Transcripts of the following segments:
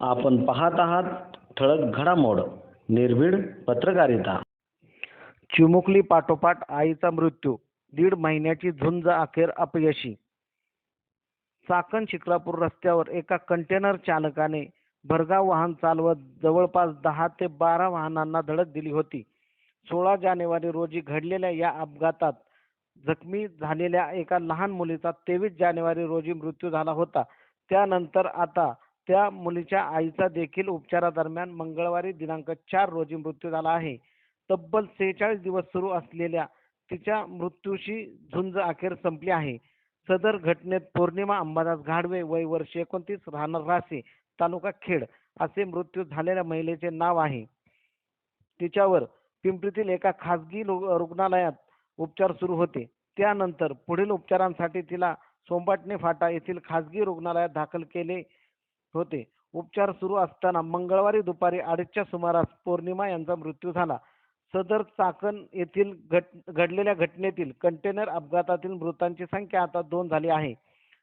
आपण पाहत आहात ठळक घडामोड निर्भीड पत्रकारिता. चिमुकली पाठोपाठ आईचा मृत्यू दीड महिन्याची झुंज अखेर अपयशी. चाकण शिक्रापूर रस्त्यावर एका कंटेनर चालकाने भरगाव वाहन चालवत जवळपास दहा ते बारा वाहनांना धडक दिली होती. सोळा जानेवारी रोजी घडलेल्या या अपघातात जखमी झालेल्या एका लहान मुलीचा तेवीस जानेवारी रोजी मृत्यू झाला होता. त्यानंतर आता त्या मुलीच्या आईचा देखील उपचारादरम्यान मंगळवारी दिनांक चार रोजी मृत्यू झाला आहे. तब्बल सेहेचाळीस दिवस सुरू असलेल्या तिच्या मृत्यूशी झुंज अखेर संपली आहे. सदर घटनेत पौर्णिमा अंबादास घाडवे वय वर्ष एकोणतीस राहणार रासे तालुका खेड असे मृत्यू झालेल्या महिलेचे नाव आहे. तिच्यावर पिंपरीतील एका खासगी रुग्णालयात उपचार सुरू होते. त्यानंतर पुढील उपचारांसाठी तिला सोंबाटणे फाटा येथील खासगी रुग्णालयात दाखल केले. होते. उपचार सुरू असताना मंगळवारी दुपारी अडीचच्या सुमारास पौर्णिमा यांचा मृत्यू झाला. सदर चाकण येथील घट घडलेल्या घटनेतील कंटेनर अपघातातील मृतांची संख्या आता दोन झाली आहे.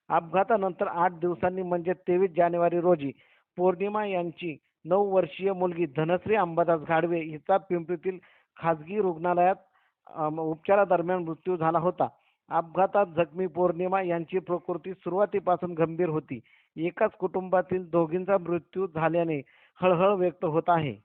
अपघातानंतर आठ दिवसांनी म्हणजे तेवीस जानेवारी रोजी पौर्णिमा यांची नऊ वर्षीय मुलगी धनश्री अंबादास घाडवे हिचा पिंपरीतील खाजगी रुग्णालयात उपचारादरम्यान मृत्यू झाला होता. अपघातात जखमी पौर्णिमा यांची प्रकृती सुरुवातीपासून गंभीर होती. एकाच कुटुंबातील दोघींचा मृत्यू झाल्याने हळहळ व्यक्त होत आहे.